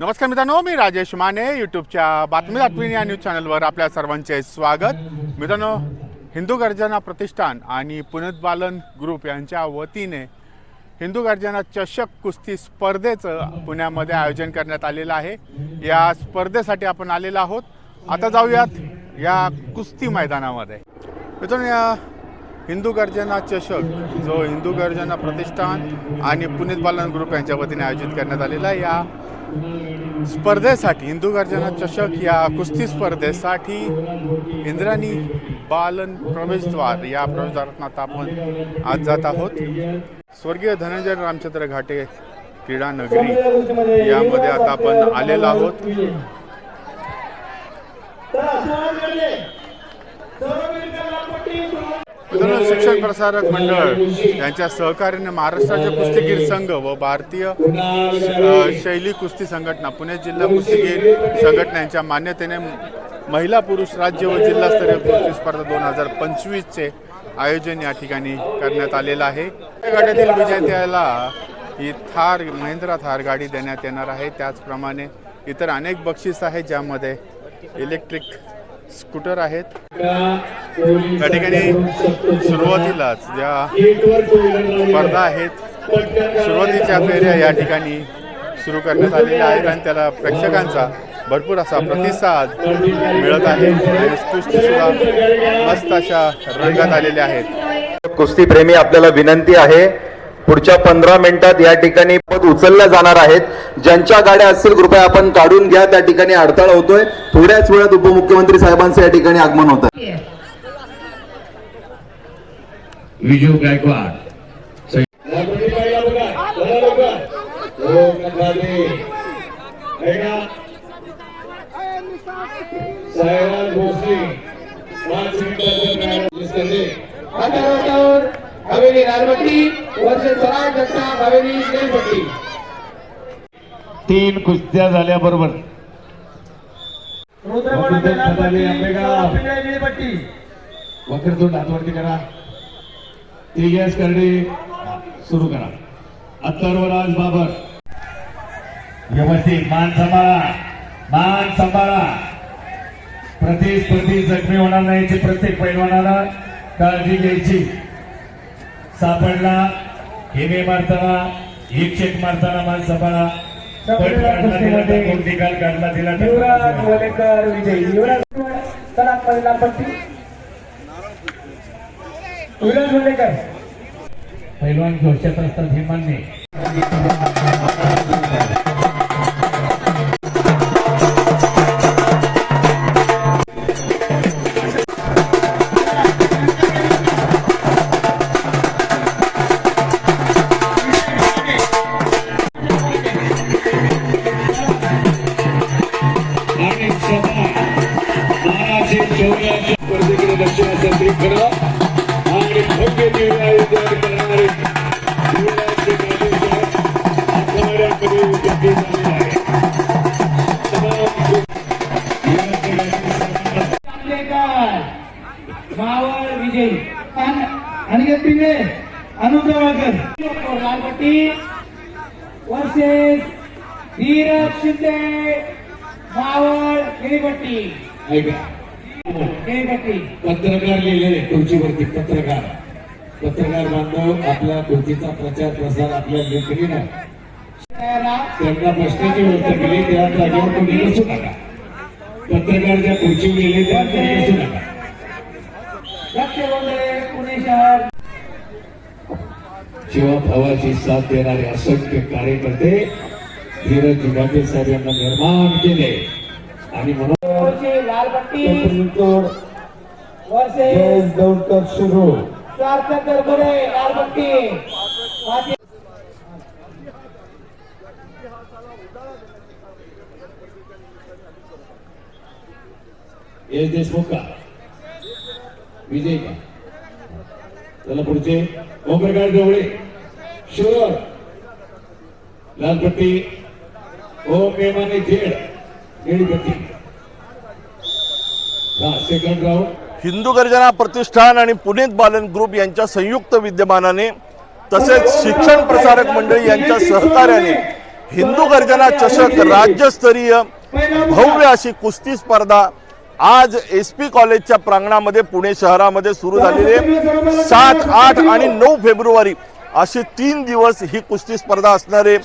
नमस्कार मित्रांनो मी राजेश माने यूट्यूबच्या बातमी या न्यूज चॅनलवर आपल्या सर्वांचे स्वागत. मित्रांनो हिंदू गर्जना प्रतिष्ठान आणि पुनर्बालन ग्रुप यांच्या वतीने हिंदू गर्जना चषक कुस्ती स्पर्धेचं पुण्यामध्ये आयोजन करण्यात आलेलं आहे. या स्पर्धेसाठी आपण आलेलो आहोत. आता जाऊयात या कुस्ती मैदानामध्ये. मित्रांनो या हिंदू गर्जना चषक जो हिंदू गर्जना प्रतिष्ठान आणि पुनीत बालन ग्रुप यांच्या वतीने आयोजित करण्यात आलेला आहे. या स्पर्धेसाठी हिंदू गर्जना चषक या कुस्ती स्पर्धेसाठी इंद्राणी बालन प्रवेशद्वार या प्रवेशद्वारातून आपण आज जात आहोत. स्वर्गीय धनंजय रामचंद्र घाटे क्रीडा नगरी यामध्ये आता आपण आलेलो आहोत. मित्रांनो शिक्षण प्रसारक मंडळ यांच्या सहकार्याने महाराष्ट्राचे कुस्तीगीर संघ व भारतीय शैली कुस्ती संघटना पुणे जिल्हा कुस्तीगीर संघटना यांच्या मान्यतेने महिला पुरुष राज्य व जिल्हास्तरीय कुस्ती स्पर्धा दोन हजार पंचवीसचे आयोजन या ठिकाणी करण्यात आलेलं आहे. या गाड्यातील विजेत्याला ही थार महिंद्रा थार गाडी देण्यात येणार आहे. त्याचप्रमाणे इतर अनेक बक्षीस आहेत ज्यामध्ये इलेक्ट्रिक स्कूटर आहेत. या ठिकाणी सुरुवातीलाच ज्या स्पर्धा आहेत सुरुवातीच्या फेऱ्या या ठिकाणी सुरू करण्यात आलेल्या आहेत आणि त्याला प्रेक्षकांचा भरपूर असा प्रतिसाद मिळत आहे आणि कुस्ती सुद्धा मस्त अशा रंगात आलेल्या आहेत. कुस्तीप्रेमी आपल्याला विनंती आहे पुढच्या पंधरा मिनिटात या ठिकाणी पद उचलल्या जाणार आहेत. ज्यांच्या गाड्या असतील कृपया आपण काढून घ्या. त्या ठिकाणी अडथळा होतोय. थोड्याच वेळात उपमुख्यमंत्री साहेबांचं या ठिकाणी आगमन होत. विजू गायकवाड. तीन कुस्त्या झाल्या बरोबर रुद्रमला वक्रतुंड हातवरती करा. तेजस करडे सुरू करा. अत्तरवराज बाबर. व्यवस्थित. मान सांभाळा. मान सांभाळा. प्रतिस्पर्धी जखमी होणार नाही प्रत्येक पैलवानाला काळजी घ्यायची. सापडला. हेमे मारताना एक चेक मारताना मान सांभाळा पट काढला दिला तर कोण निकाल काढला दिला युवराज वलेकर विजयी. युवराज चला पहिला पट्टी. युवराज वलेकर पैलवान जोशात असतात हे मान्य. विजयी अनिकेत पिंगळे अनुप्रवाकर लालपट्टी वर्सेस धीरज शिंदे मावळ रेलपट्टी ऐका रेलपट्टी पत्रकार लिहिलेले खुर्चीवरती पत्रकार. पत्रकार बांधव आपल्या कृतीचा प्रचार प्रसार आपल्या लेखणीनं. त्यांना प्रश्नाची व्यवस्था केली त्या जागेवर कोणी बसू नका. पत्रकार ज्या खुर्चीवर गेले त्या कोणी बसू नका. लक्ष गोंधळे पुणे शहर शिवा भावाची साथ देणारे असंख्य कार्यकर्ते धीरज जुगाटे साहेब यांना निर्माण केले. आणि म्हणून दौडकर सुरू. देशमुख का? विजय का? त्याला पुढचे. ओमप्रकाश गवळे शुअर. लालपट्टी. ओम मेमाने झेड. निळीपट्टी सेकंड राऊंड हिंदू गर्जना प्रतिष्ठान आणि पुनीत बालन ग्रुप यांच्या संयुक्त विद्यमानाने तसेच शिक्षण प्रसारक मंडळी यांच्या सहकार्याने हिंदू गर्जना चषक राज्यस्तरीय भव्य अशी कुस्ती स्पर्धा आज एस पी कॉलेजच्या प्रांगणामध्ये पुणे शहरामध्ये सुरू झालेले सात आठ आणि नऊ फेब्रुवारी असे तीन दिवस ही कुस्ती स्पर्धा असणारे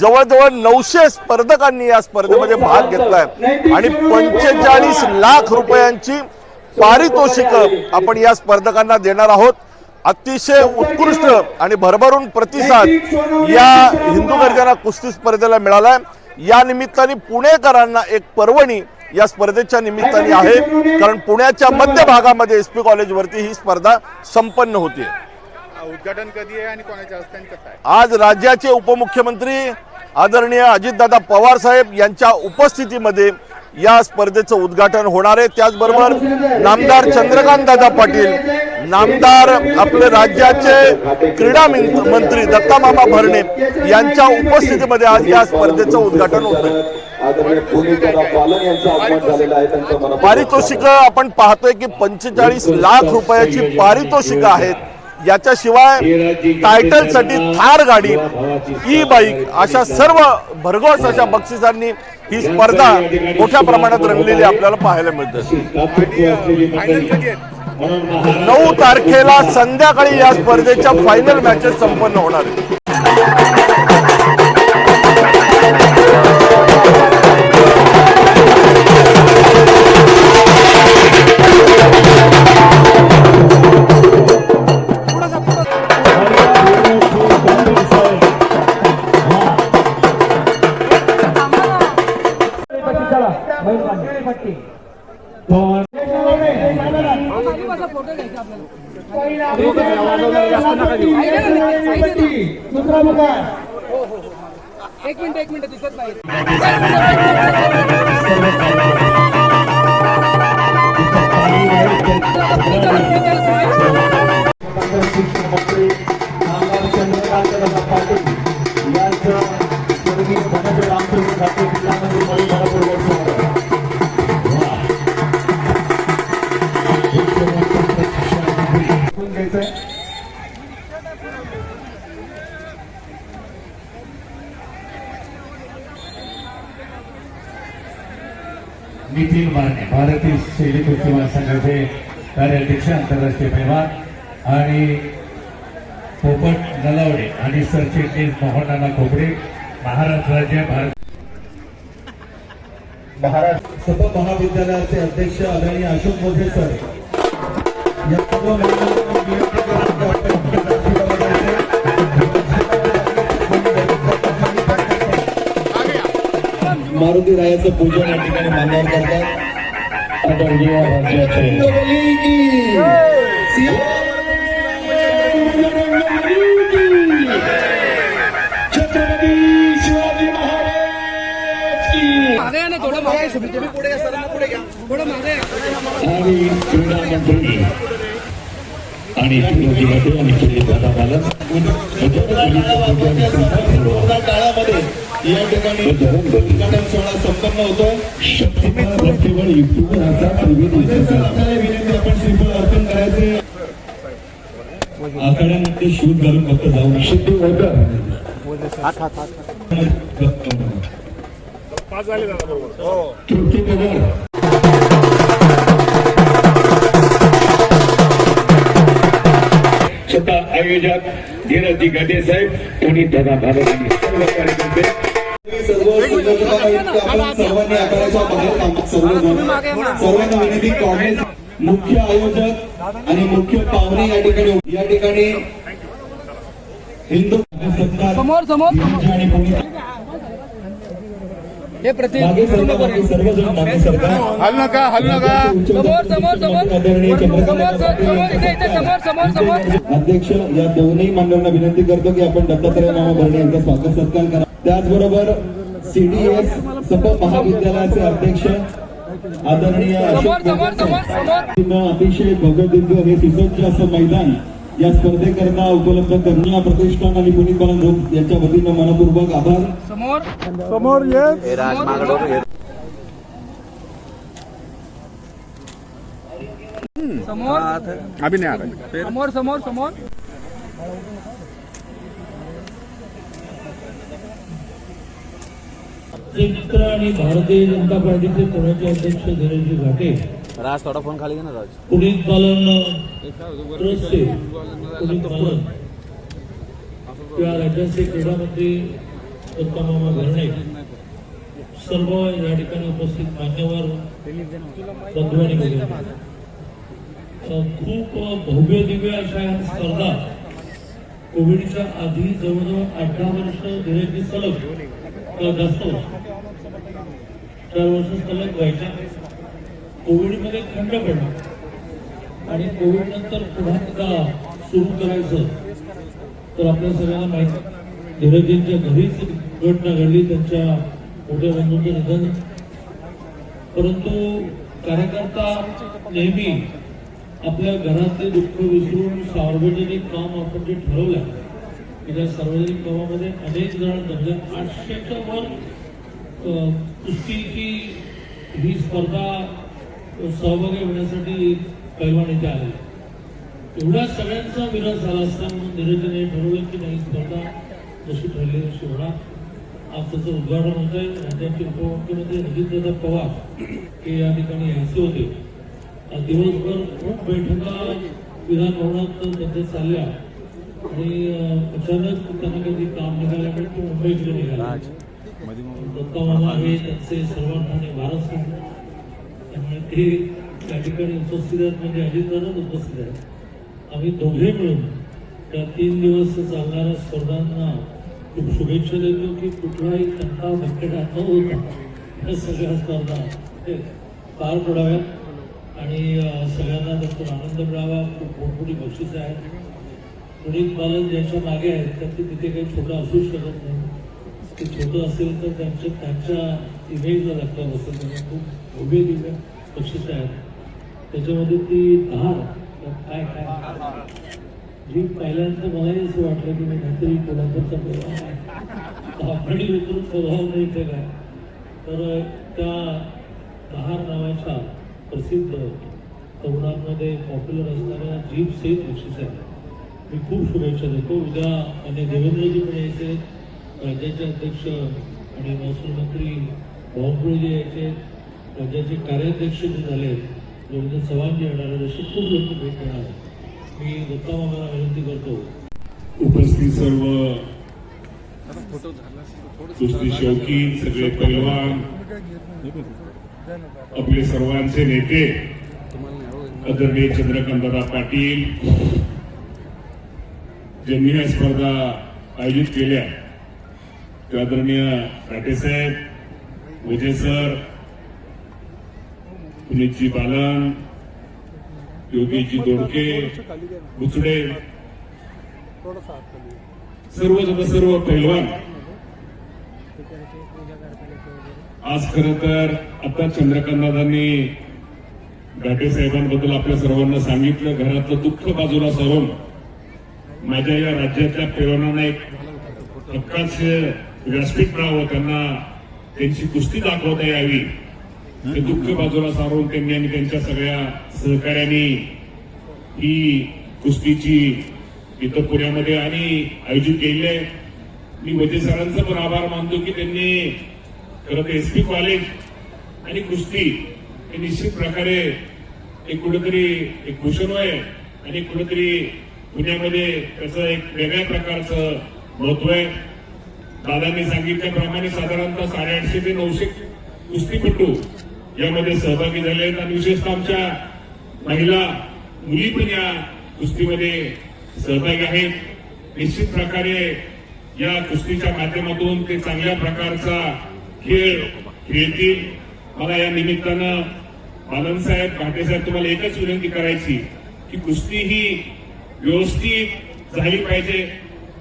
जवळजवळ नऊशे स्पर्धकांनी या स्पर्धेमध्ये भाग घेतलाय आणि पंचेचाळीस लाख रुपयांची पारितोषिक आपण या स्पर्धकांना देणार आहोत. अतिशय उत्कृष्ट आणि भरभरून प्रतिसाद या हिंदू गर्जना कुस्ती स्पर्धेला मिळालाय या निमित्ताने पुणेकरांना एक पर्वणी या स्पर्धेच्या निमित्ताने आहे कारण पुण्याच्या मध्य भागामध्ये एस पी कॉलेजवरती ही स्पर्धा संपन्न होते उद्घाटन कधी आहे आणि कोणाच्या हस्ते आज राज्याचे उपमुख्यमंत्री आदरणीय अजितदादा पवार साहेब यांच्या उपस्थितीमध्ये या स्पर्धेचं उद्घाटन होणार आहे. त्याचबरोबर नामदार चंद्रकांत दादा पाटील नामदार आपले राज्याचे क्रीडा मंत्री दत्तामामा भरणे यांच्या उपस्थितीमध्ये आज या स्पर्धेचं उद्घाटन होतं आदरणीय पोलीस पालन यांचा अपमान झालेला आहे त्यांचं मनापासून पारितोषिक आपण पाहतोय की पंचेचाळीस लाख रुपयाची पारितोषिक आहेत. याच्याशिवाय टायटलसाठी थार गाडी ई बाईक अशा सर्व भरघोस अशा बक्षिसांनी ही स्पर्धा मोठ्या प्रमाणात रंगलेली आपल्याला पाहायला मिळते. नऊ तारखेला संध्याकाळी या स्पर्धेच्या फायनल मॅचेस संपन्न होणार आहेत. शैली कुस्ती महासंघाचे कार्याध्यक्ष आंतरराष्ट्रीय पैलवान आणि पोपट नलावडे आणि सरचिटणीस मोहननाना खोपडे महाराष्ट्र राज्य भारत महाराष्ट्र सप महाविद्यालयाचे अध्यक्ष आदरणीय अशोक मोठे सर. या सर्व मारुती रायाचं पूजन या ठिकाणी मान्यवर करतात. आदरणीय राज्याचे या ना तुम्ही पुढे पुढे या. आणि क्रीडा मंत्री आणि फिरोजी आणि काळामध्ये या ठिकाणी उद्घाटन सोहळा संपन्न होतो. भक्तीवर युक्तीवर असा विनंती आपण श्रीफळ अर्पण करायचे. आखाड्यामध्ये शूज घालून फक्त जाऊ शुद्धी होतं. तृप्ती स्वतः आयोजक धीरजी गडे साहेब पुनीत दादा आणि सर्व कार्यकर्ते सर्वांनी आकाराच्या बाहेर थांबत सर्वजण सर्वांना विनंती काँग्रेस मुख्य आयोजक आणि मुख्य पाहुणे या ठिकाणी या ठिकाणी हिंदू समोर समोर हे सर्वजण हल नका हल नका. समोर समोर समोर. समोर समोर समोर अध्यक्ष या दोन्ही मंडळांना विनंती करतो की आपण दत्तात्रय मामा भरणे यांचा स्वागत सत्कार करा. त्याचबरोबर सीडीएस सप महाविद्यालयाचे अध्यक्ष आदरणीय समोर समोर समोर समोर. अतिशय भव्य दिव्य हे सुसज्ज असं मैदान या स्पर्धेकरता उपलब्ध करणं प्रतिष्ठान आणि बालन ग्रुप यांच्या वतीनं मनपूर्वक आभार. समोर. समोर अभी नहीं आ रहा समोर समोर. चित्र आणि भारतीय जनता पार्टीचे पुण्याचे अध्यक्ष धीरजी घाटे. राज थोडा फोन खाली घे ना राज. पुनीत पालन ट्रस्टचे पुनीत पालन किंवा राज्याचे क्रीडा मंत्री दत्तामामा भरणे सर्व या ठिकाणी उपस्थित मान्यवर बंधू आणि भगिनी. अ, खूप भव्य दिव्य अशा ह्या स्पर्धा. कोविडच्या आधी जवळजवळ आठ दहा वर्ष धीरजी सलग अ, जास्त वर्ष चार वर्ष सलग व्हायच्या कोविडमध्ये खंड पडला. आणि कोविड नंतर पुन्हा एकदा सुरू करायचं. तर आपल्या सगळ्यांना माहिती धीरजींच्या घरीच घटना घडली त्यांच्या मोठ्या बंधूंचं निधन परंतु कार्यकर्ता नेहमी आपल्या घरातले दुःख विसरून सार्वजनिक काम आपण जे ठरवलं त्या सार्वजनिक कामामध्ये अनेक जण म्हणजे आठशेच्या वर अ, कुस्तीची ही स्पर्धा सहभागी होण्यासाठी पैलवान इथे आले. एवढ्या सगळ्यांचा विरोध झाला असता म्हणून धीरजीने ठरवलं की नाही स्पर्धा जशी ठरली तशी होणार आज त्याचं उद्घाटन होत आहे राज्याचे उपमुख्यमंत्री अजितदादा पवार हे या ठिकाणी यायचे होते. दिवसभर खूप बैठका विधानभवनात सध्या चालल्या. आणि अचानक त्यांना काही काम ते मुंबईकडे निघाले. दत्ता मामा हे त्यांचे सर्वांना आहेत. त्यामुळे ते त्या ठिकाणी उपस्थित आहेत म्हणजे अजितदादाच उपस्थित आहेत. आम्ही दोघे मिळून त्या तीन दिवस चालणाऱ्या स्पर्धांना खूप शुभेच्छा देतो की कुठलाही तंटा भटकेटा न होता या सगळ्या स्पर्धा पार पडाव्यात. आणि सगळ्यांना त्यातून आनंद मिळावा. खूप मोठमोठी बक्षिसं आहेत. पुनीत महाराज ज्यांच्या मागे आहेत त्यातले तिथे काही छोटं असू शकत नाही. ते छोटं असेल तर त्यांच्या त्यांच्या इमेजला धक्का बसेल त्यांना खूप उभे दिव्य बक्षिसं आहेत. त्याच्यामध्ये ती धार काय काय? जी पहिल्यांदा मलाही असं वाटलं की मी काहीतरी कोल्हापूरचा प्रभाव आहे. आपणी प्रभाव नाही ते काय? तर त्या दहार नावाच्या प्रसिद्ध तरुणांमध्ये पॉप्युलर असणाऱ्या जीप सेफ बक्षीस आहे मी खूप शुभेच्छा देतो. उद्या आणि देवेंद्रजी पण यायचे राज्याचे अध्यक्ष आणि महसूल मंत्री बावनकुळेजी यायचे राज्याचे कार्याध्यक्ष जे झाले रवींद्र चव्हाणजी येणार आहेत असे खूप लोक भेट देणार मी दत्ता मामाला विनंती करतो. उपस्थित सर्व कुस्ती शौकीन सगळे पैलवान आपले सर्वांचे नेते आदरणीय चंद्रकांतदादा पाटील ज्यांनी स्पर्धा आयोजित केल्या ते आदरणीय राटेसाहेब विजय सर पुनीतजी बालन योगीजी दोडके बुचडे सर्व सर्व पैलवान. आज खर तर आता चंद्रकांतदादांनी घाटे साहेबांबद्दल आपल्या सर्वांना सांगितलं घरातलं दुःख बाजूला सरून माझ्या या राज्यातल्या पैलवानांना एक हक्काच व्यासपीठ मिळावं त्यांना त्यांची कुस्ती दाखवता यावी. ते दुःख बाजूला सारून त्यांनी आणि त्यांच्या सगळ्या सहकार्यांनी ही कुस्तीची इथं पुण्यामध्ये आणि आयोजित केली आहे. मी वजे सरांचा पण आभार मानतो की त्यांनी खरं तर एस पी कॉलेज आणि कुस्ती हे निश्चित प्रकारे एक कुठेतरी एक भूषण आहे आणि कुठेतरी पुण्यामध्ये त्याचं एक वेगळ्या प्रकारचं महत्त्व आहे. दादांनी सांगितल्याप्रमाणे साधारणतः साडेआठशे ते नऊशे कुस्तीपटू यामध्ये सहभागी झाले आहेत. आणि विशेषतः आमच्या महिला मुली पण या कुस्तीमध्ये सहभागी आहेत. निश्चित प्रकारे या कुस्तीच्या माध्यमातून ते चांगल्या प्रकारचा खेळ खेळतील. मला या निमित्तानं बालनसाहेब घाटेसाहेब तुम्हाला एकच विनंती करायची की कुस्ती ही व्यवस्थित झाली पाहिजे.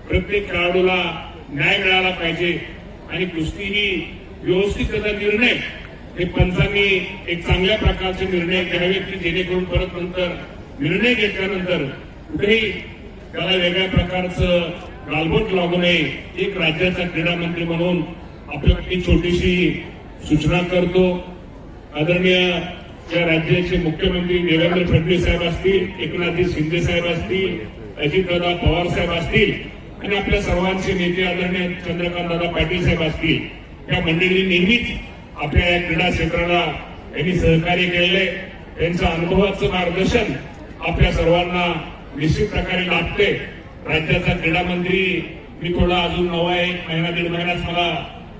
प्रत्येक खेळाडूला न्याय मिळाला पाहिजे. आणि कुस्ती ही व्यवस्थित त्याचा निर्णय हे पंचांनी एक चांगल्या प्रकारचे निर्णय घ्यावेत की जेणेकरून परत नंतर निर्णय घेतल्यानंतर कुठेही त्याला वेगळ्या प्रकारचं गालबोट लागू नये. एक राज्याचा क्रीडा मंत्री म्हणून आपल्याकडे छोटीशी सूचना करतो. आदरणीय या राज्याचे मुख्यमंत्री देवेंद्र फडणवीस साहेब असतील एकनाथजी शिंदे साहेब असतील अजितदादा पवार साहेब असतील आणि आपल्या सर्वांचे नेते आदरणीय चंद्रकांत दादा पाटील साहेब असतील या मंडळींनी नेहमीच आपल्या या क्रीडा क्षेत्राला यांनी सहकार्य केले त्यांचं अनुभवाचं मार्गदर्शन आपल्या सर्वांना निश्चित प्रकारे लाभते राज्याचा क्रीडा मंत्री मी थोडा अजून नवा एक महिना दीड महिनाच मला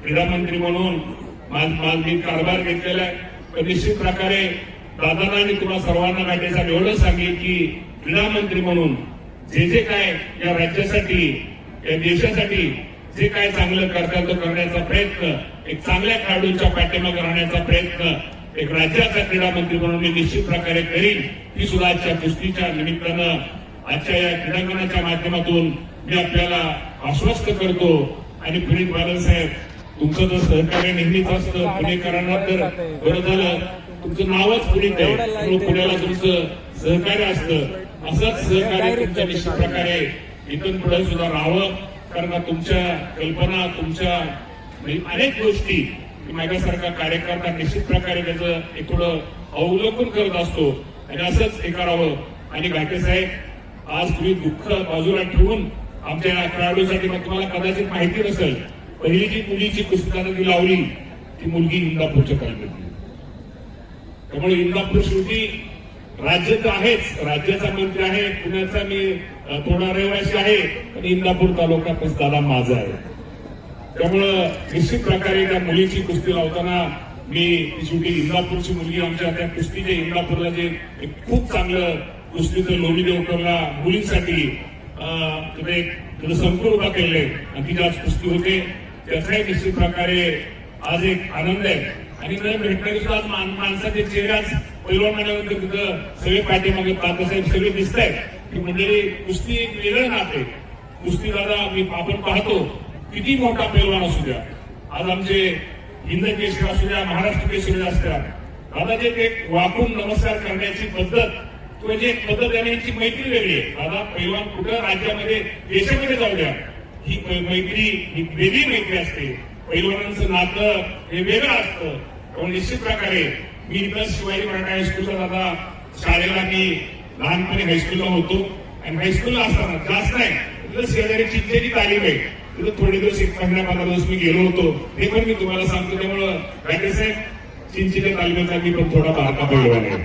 क्रीडा मंत्री म्हणून माझ- माझ- मी कारभार घेतलेला आहे. तर निश्चित प्रकारे दादांना आणि तुम्हा सर्वांना भेटायचा एवढं सांगेल की क्रीडा मंत्री म्हणून जे जे काय या राज्यासाठी या देशासाठी जे काय चांगलं करता तो करण्याचा प्रयत्न एक चांगल्या खेळाडूंच्या पाठीमागे राहण्याचा प्रयत्न एक राज्याचा क्रीडा मंत्री म्हणून मी निश्चित प्रकारे करीन ही सुद्धा आजच्या कुस्तीच्या निमित्तानं आजच्या या क्रीडांगणाच्या माध्यमातून मी आपल्याला आश्वस्त करतो. आणि पुनीत बालन साहेब तुमचं जर सहकार्य नेहमीच असतं पुणेकरांना तर बरं झालं. तुमचं नावच पुनीत आहे. पुण्याला तुमचं सहकार्य असतं. असंच सहकार्य तुमच्या निश्चित प्रकारे इथून पुढे सुद्धा राहावं. कारण तुमच्या कल्पना तुमच्या म्हणजे अनेक गोष्टी माझ्यासारखा कार्यकर्ता निश्चित प्रकारे त्याचं एक थोडं अवलोकन करत असतो. आणि असंच हे करावं. आणि घाटे साहेब आज तुम्ही दुःख बाजूला ठेवून आमच्या खेळाडूसाठी मग तुम्हाला कदाचित माहिती नसेल. पहिली जी मुलीची पुस्तकानं ती लावली ती मुलगी इंदापूरच्या तालुक्यातली त्यामुळे इंदापूर शेवटी राज्य तर आहेच. राज्याचा मंत्री आहे पुण्याचा मी थोडा रहिवासी आहे पण इंदापूर तालुका पण दादा माझा आहे. त्यामुळं निश्चित प्रकारे त्या मुलीची कुस्ती लावताना मी ती शेवटी इंदापूरची मुलगी आमच्या त्या कुस्तीचे इंदापूरला जे एक खूप चांगलं कुस्तीचं लोणी देवकरला मुलींसाठी अं, तिथे तिथं संकुल उभा केले आणि तिची आज कुस्ती होते त्याचाही निश्चित प्रकारे आज एक आनंद आहे. आणि मला भेटणारी सुद्धा आज माणसाचे चेहऱ्याच पैलवान म्हणल्यानंतर तिथं सगळे पाठीमागे बाबासाहेब सगळे दिसत आहेत. की म्हणजे कुस्ती एक वेगळं नाते. कुस्ती दादा मी आपण पाहतो किती मोठा पैलवान असू द्या. आज आमचे हिंद केसरी असू द्या महाराष्ट्र केसरी असू द्या. दादा जे ते वाकून नमस्कार करण्याची पद्धत किंवा जे म्हणजे एक पद्धत आहे यांची मैत्री वेगळी आहे. दादा पैलवान कुठं राज्यामध्ये देशामध्ये जाऊ द्या. ही मैत्री ही वेगळी मैत्री असते. पैलवानांचं नातं हे वेगळं असतं. पण निश्चित प्रकारे मी इथं शिवाजी मराठा हायस्कूलला दादा शाळेला मी लहानपणी हायस्कूलला होतो. आणि हायस्कूलला असताना जास्त नाही तिथं शेजारी चिंचेची तालीम आहे. तिथं थोडे दिवस एक पंधरा पंधरा दिवस मी गेलो होतो. ते पण मी तुम्हाला सांगतो त्यामुळं राठे साहेब चिंचेच्या तालिमेचा मी पण थोडा बारका पैलवान आहे.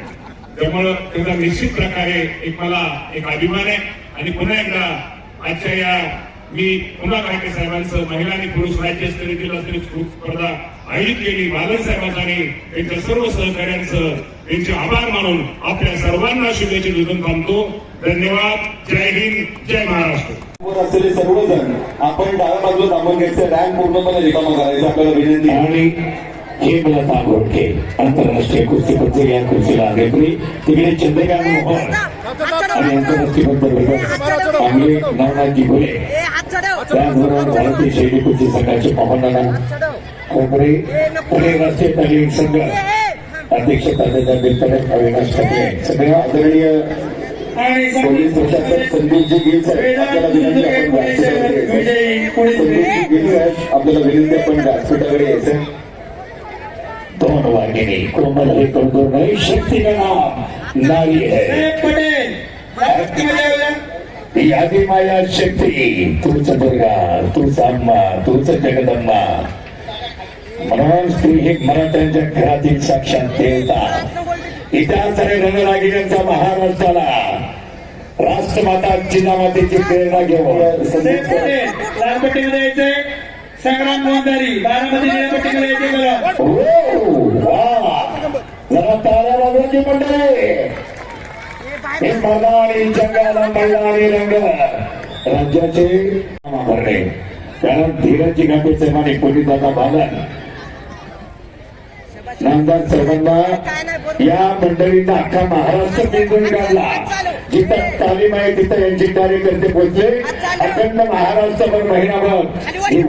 त्यामुळं त्याचा निश्चित प्रकारे एक मला एक अभिमान आहे. आणि पुन्हा एकदा आजच्या या मी पुन्हा काटे साहेबांचं महिला आणि पुरुष राज्यस्तरीय जिल्हा स्तरीय स्पर्धा आयोजित केली. बालन साहेबांचं आणि त्यांच्या सर्व सहकार्यांचं त्यांचे आभार मानून आपल्या सर्वांना शुभेच्छा देऊन थांबतो. धन्यवाद. जय हिंद. जय महाराष्ट्र. असलेले सर्वजण आपण डाव्या बाजूला थांबून घ्यायचं. रॅम्प पूर्णपणे रिकामा करायचं. आपल्याला विनंती. आणि हे मला घोडके आंतरराष्ट्रीय कुस्तीपट्टू या कुस्तीला रेफरी तिकडे चंद्रकांत मोहन आणि आंतरराष्ट्रीय पट्टू आम्ही नवनाथजी घोले त्याचबरोबर भारतीय शैली कुस्ती संघाचे मोहनदादा खोबरे पुणे राष्ट्रीय तालीम संघ. अध्यक्ष तात्याचा बिलकडे अविनाश ठाकरे सगळ्या आदरणीय पोलीस प्रशासक संदीपजी गिल साहेब आपल्याला विनंती आपण. संदीपजी गिल साहेब आपल्याला विनंती आपण व्यासपीठाकडे यायचं कौन वागिनी कोमल है कमजोर नहीं शक्ति का नाम नारी है यादी माया शक्ती तूच दुर्गा तूच अम्मा तूच जगदम्मा म्हणून स्त्री ही मराठ्यांच्या घरातील साक्षात देवता इतिहासाने रंगरागिण्यांचा रणरागिण्यांचा महाराष्ट्राला राष्ट्रमाता जिजामातेची प्रेरणा घेऊन संग्राम गोंधारी बारामती निळपट्टीमध्ये यायचे बरं ओ, वा. जरा तारा मंडळी. हे जंगाला मैदानी रंग राज्याचे भरणे कारण धीरजी गाठीचे माने पोलिसाचा बालन नामदार साहेबांना या मंडळींना अख्खा महाराष्ट्र पिंजून काढला. जिथं तालीम आहे तिथं यांचे कार्यकर्ते पोहोचले अखंड महाराष्ट्रभर महिनाभर ही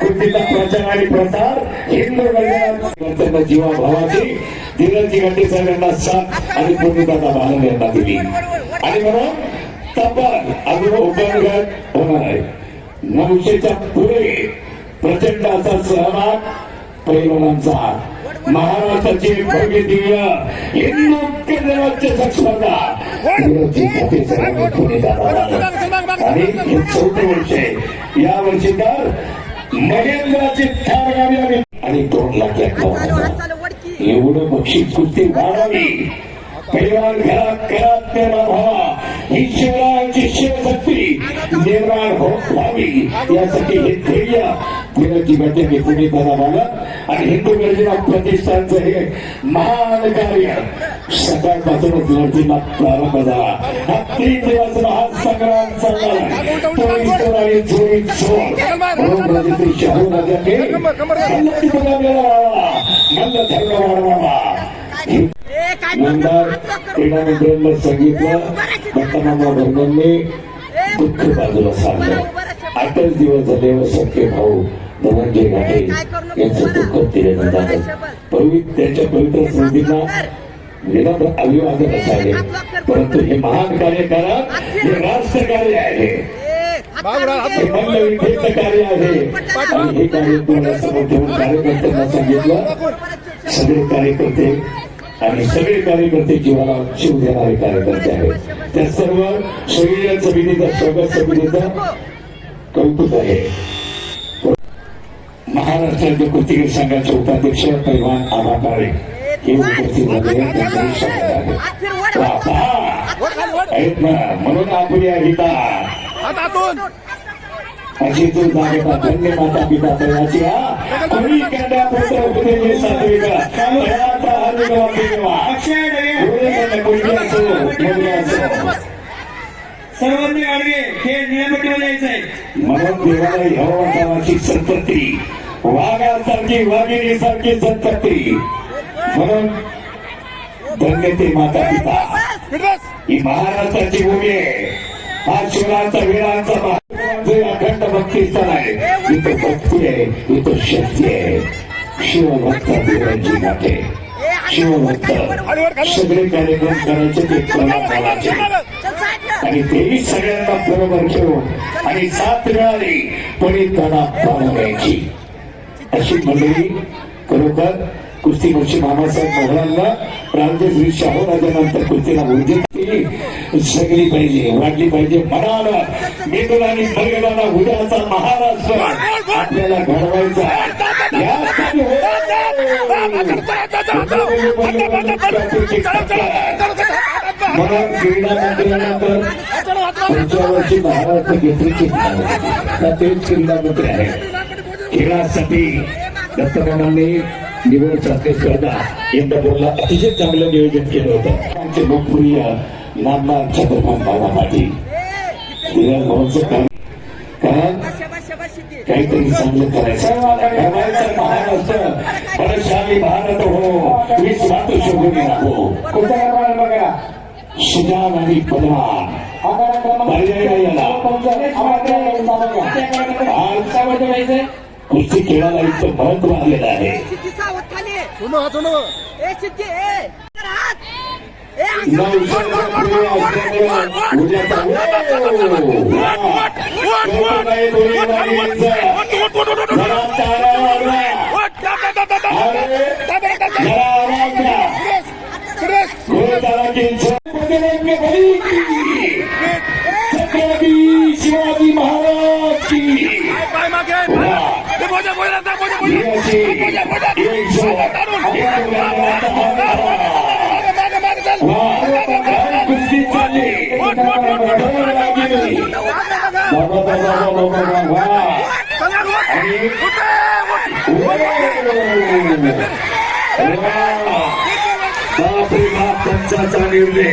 कृतीचा प्रचार आणि प्रसार हिंदू वर्गात जीवाभावाची धीरजी गाठी साहेबांना साथ आणि पुण्यदाता बालन यांना दिली आणि म्हणून तब्बल अजून उपनगत होणार आहे. नऊशेच्या पुढे प्रचंड असा सहभाग पैलवानांचा गाठी साहेबांनी पुणे जाणार आहे. आणि चौथं वर्ष आहे या वर्षी. तर महेंद्राची गाडी आली. आणि दोन लाख एवढं बक्षीस कुस्ती वाढावी? परिवार घरात घरात निर्माण व्हावा ही शिवरायांची शिवशक्ती निर्माण होत व्हावी यासाठी हे ध्येय विनोदी मध्ये निपुणी बनावाला आणि हिंदू गरजेला प्रतिष्ठानचं हे महान कार्य सकाळपासूनच लढतीला प्रारंभ झाला हा तीन दिवस महान संग्राम चालला चोवीस चोर आणि चोवीस चोर म्हणून राजश्री मंद धर्म वाढवावा नंतर क्रीडा मंत्र्यांना सांगितलं दत्तमामा बंधूंनी दुःख बाजूला सांगलं आठच दिवस झाले व सख्खे भाऊ धनंजय घाटे यांचं दुःख दिलेलं झालं पवित्र त्यांच्या पवित्र स्मृतींना निरंतर अभिवादन असावे परंतु हे महान कार्य करा हे राष्ट्र कार्य आहे. कार्य आहे. आणि हे कार्य डोळ्यासमोर ठेवून कार्यकर्त्यांना सांगितलं. सगळे कार्यकर्ते आणि सगळे कार्यकर्ते जीवाला शिव देणारे कार्यकर्ते आहेत. त्या सर्व संयोजन समितीचं स्वागत समितीचं कौतुक आहे. महाराष्ट्राचे कुस्तीगीर संघाचे उपाध्यक्ष पैलवान आबा काळे हे उपस्थित झालेले आहेत. स्वागत आहे ना. म्हणून आपली अहिता अशी तू जागता धन्य माता पिता तयाची हा. कोणी कन्या पुत्र उपदेश सात्विका तयाचा हरिगवा सर्वांनी गाडगे हे नियमित यायचंय म्हणून देवाला ह्या नावाची वाघासारखी वाघिणीसारखी संतती. म्हणून धन्य ते माता पिता ही महाराष्ट्राची भूमी आहे. हा शिवरायांचा वीरांचा महाराजांचे अखंड भक्ती स्थळ आहे इथं भक्ती आहे इथं शक्ती आहे. शिवभक्त वीरांची गाठे शिवभक्त सगळे कार्यक्रम करायचे ते प्रमाणाचे आणि तेही सगळ्यांना बरोबर घेऊन आणि साथ मिळाली कोणी त्यांना पाळवायची अशी मंडळी खरोखर कुस्ती मुशी मामासाहेब मोहरांना रामदेव शाहू राजानंतर कृतीला ऊर्जित केली. जगली पाहिजे वाढली पाहिजे मनाला मेंदूला आणि बळगडाला उद्याचा महाराष्ट्र. आपल्याला घडवायचा हो. म्हणून क्रीडा मंत्र्यानंतर पुढच्या वर्षी महाराष्ट्र घेतलीची तेच क्रीडा मंत्री आहेत खेळासाठी दत्तप्रमाणे निवड चाचणी स्पर्धा इंदापूरला अतिशय चांगलं नियोजन केलं होतं. आमचे लोकप्रिय नामदार चंद्रकांत बाबा पाटील. कारण काहीतरी चांगलं करायचं. महाराष्ट्र परशाली भारत हो. विश्वात शोभून हो बघा? सुजान आणि पदवान पर्याय याला. कुस्ती खेळाला इतकं महत्त्व आलेलं आहे. उद्याचा शिवाजी महाराज की कुस्ती चालली बाबा बाबा बाबा बाबा आणि बापरे बाप पंचाचा निर्णय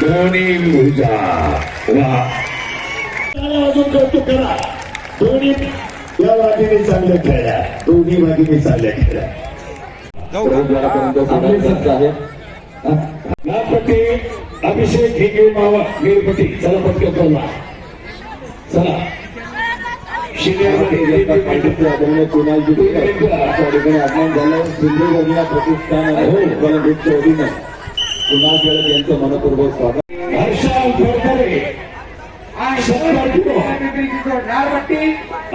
दोन्ही ऊर्जा वा अजून कौतुक करा. दोन्ही या चांगल्या खेळल्या दोन्ही वाघिणी चांगल्या खेळल्या अभिषेक हिंगे मावा. वीरपती. चला पटकन चला. झालं. सिंधुदुर्गला प्रतिष्ठान आहे. यांचं मनपूर्वक स्वागत. हर्षाल घोरपडे नारपट्टी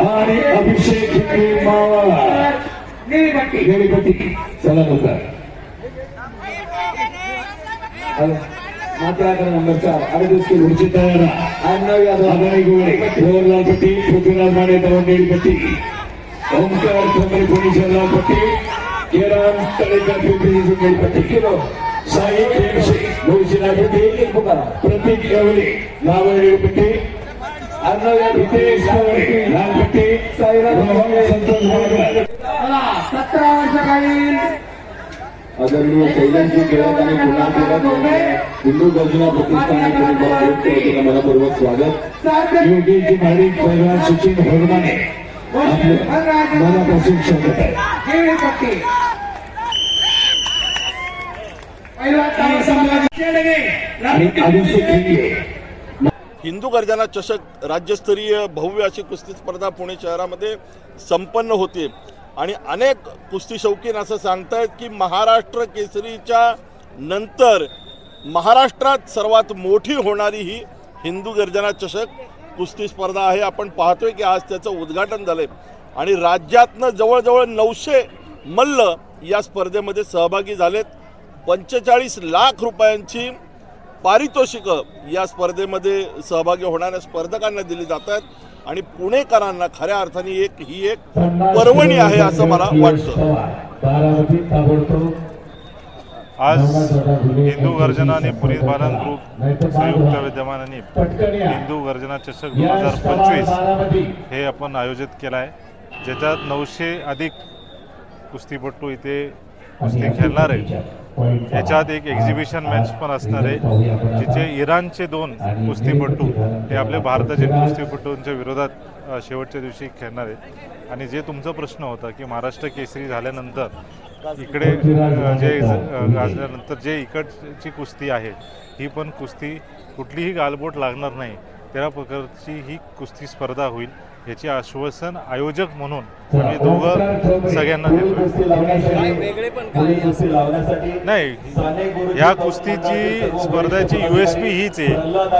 आणि अभिषेक हिंगे मावा निळीपट्टी वीरपती चला लवकर मात्र आकडा नंबर चार अडतीस किलो पुढची तयार आडनाव यादव आघाडी गोळे वर लालपट्टी पृथ्वीराज माने तरुण निळपट्टी ओंकार ठोंबरे पुणे शहर पट्टी किरण तळेकर पिंपरी निळपट्टी किलो साई एकशे नऊशे लालपट्टी एक पुकारा प्रतीक येवले लावळ निळपट्टी यादव हितेश लालपट्टी रोहन संतोष सतरा वर्षाखालील आदरणीय कैलासजी टिळक आणि पुन्हा टिळक हिंदू गर्जना प्रतिष्ठानाचे मनापूर्वक स्वागत. योगीजी महाडिक पैलवान सचिन होरमाने मनापासून स्वागत आहे आणि हिंदू गर्जना चषक राज्यस्तरीय भव्य अशी कुस्ती स्पर्धा पुणे शहरामध्ये संपन्न होते. आणि अनेक कुस्ती शौकीन असं सांगतायत की महाराष्ट्र केसरीच्या नंतर महाराष्ट्रात सर्वात मोठी होणारी ही हिंदू गर्जना चषक कुस्ती स्पर्धा आहे. आपण पाहतोय की आज त्याचं उद्घाटन झालंय. आणि राज्यातनं जवळजवळ नऊशे मल्ल या स्पर्धेमध्ये सहभागी झालेत. पंचेचाळीस लाख रुपयांची पारितोषिकं या स्पर्धेमध्ये सहभागी होणाऱ्या स्पर्धकांना दिली जात आहेत आणि पुणेकरांना खऱ्या अर्थाने एक ही एक पर्वणी आहे असं मला वाटतं. आज हिंदू गर्जना आणि पुनीत बालन ग्रुप संयुक्त विद्यमानाने हिंदू गर्जना चषक दोन हजार पंचवीस हे आपण आयोजित केलं आहे ज्याच्यात नऊशे अधिक कुस्तीपट्टू इथे कुस्ती खेळणार आहे. याच्यात एक एक्झिबिशन मॅच पण असणार आहे जिथे इराणचे दोन कुस्तीपट्टू हे आपल्या भारताच्या कुस्तीपट्टूंच्या विरोधात शेवटच्या दिवशी खेळणार आहेत. आणि जे तुमचा प्रश्न होता की महाराष्ट्र केसरी झाल्यानंतर इकडे जे गाजल्यानंतर जे इकडची कुस्ती आहे ही पण कुस्ती कुठलीही गालबोट लागणार नाही. त्या प्रकारची ही कुस्ती स्पर्धा होईल. याचे आश्वासन आयोजक म्हणून आम्ही दोघं सगळ्यांना देतो नाही ह्या कुस्तीची स्पर्धेची यू एस पी हीच आहे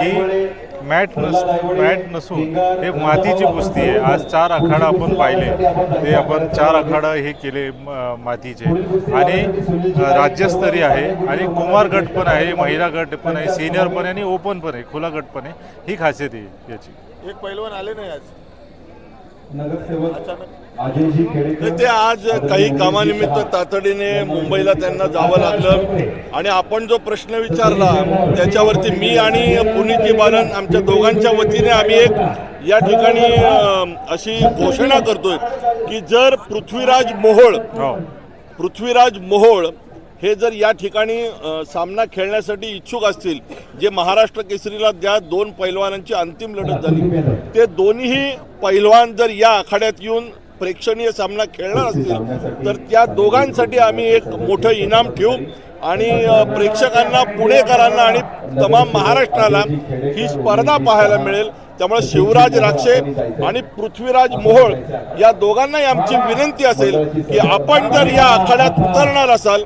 की मॅट नस मॅट नसून हे मातीची कुस्ती आहे. आज चार आखाडा आपण पाहिले. ते आपण चार आखाडा हे केले मातीचे. आणि राज्यस्तरीय आहे. आणि कुमार गट पण आहे महिला गट पण आहे सिनियर पण आहे आणि ओपन पण आहे खुला गट पण आहे. ही खासियत आहे याची. एक पैलवान आले नाही आज. ते आज काही कामानिमित्त तातडीने मुंबईला त्यांना जावं लागलं. आणि आपण जो प्रश्न विचारला त्याच्यावरती मी आणि पुनीत बालन आमच्या दोघांच्या वतीने आम्ही एक या ठिकाणी अशी घोषणा करतोय की जर पृथ्वीराज मोहोळ हो. पृथ्वीराज मोहोळ हे जर या ठिकाणी सामना खेळण्यासाठी इच्छुक असतील जे महाराष्ट्र केसरीला ज्या दोन पैलवानांची अंतिम लढत झाली ते दोन्हीही पैलवान जर या आखाड्यात येऊन प्रेक्षणीय सामना खेळणार असतील तर त्या दोघांसाठी आम्ही एक मोठं इनाम ठेवू आणि प्रेक्षकांना पुणेकरांना आणि तमाम महाराष्ट्राला ही स्पर्धा पाहायला मिळेल. त्यामुळे शिवराज राक्षे आणि पृथ्वीराज मोहोळ या दोघांनाही आमची विनंती असेल की आपण जर या आखाड्यात उतरणार असाल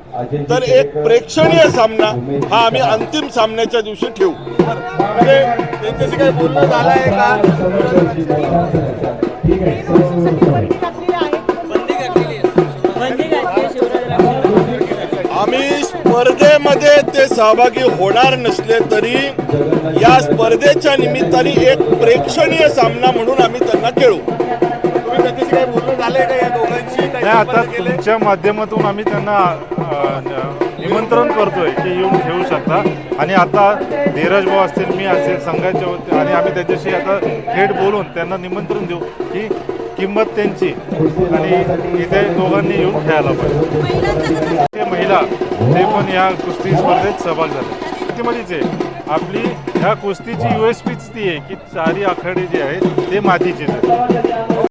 तर एक प्रेक्षणीय सामना हा आम्ही अंतिम सामन्याच्या दिवशी ठेवू. म्हणजे त्यांच्याशी काही बोलणं झालं आहे. का स्पर्धेमध्ये ते सहभागी होणार नसले तरी या स्पर्धेच्या निमित्ताने एक प्रेक्षणीय सामना म्हणून आम्ही त्यांना खेळू. नाही आता? तुमच्या माध्यमातून आम्ही त्यांना निमंत्रण करतोय की येऊन घेऊ शकता. आणि आता धीरज भाऊ असतील मी असेल संघाच्या वती आणि आम्ही त्याच्याशी आता थेट बोलून त्यांना निमंत्रण देऊ की किंमत त्यांची. आणि इथे दोघांनी येऊन खेळायला पाहिजे. ते महिला ते पण या कुस्ती स्पर्धेत सहभाग झाले. कुस्तीमध्येच आहे. आपली ह्या कुस्तीची यू एस पीच ती आहे की चारी आखाडे जे आहेत ते मातीचेच आहेत